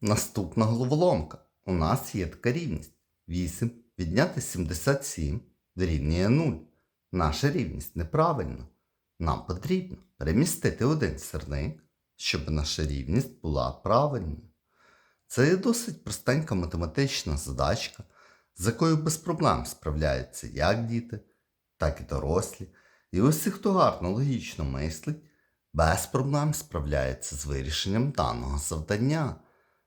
Наступна головоломка. У нас є така рівність. 8 відняти 77 дорівнює 0. Наша рівність неправильна. Нам потрібно перемістити один сірник, щоб наша рівність була правильною. Це є досить простенька математична задачка, з якою без проблем справляються як діти, так і дорослі. І усі, хто гарно логічно мислить, без проблем справляється з вирішенням даного завдання.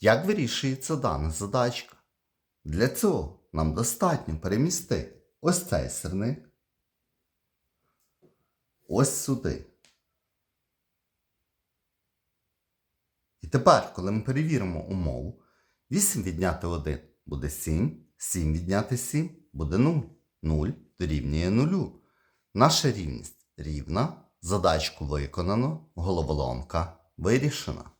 Як вирішується дана задачка? Для цього нам достатньо перемістити ось цей сирник ось сюди. І тепер, коли ми перевіримо умову, 8 відняти 1 буде 7, 7 відняти 7 буде 0. 0 дорівнює 0. Наша рівність рівна, задачку виконано, головоломка вирішена.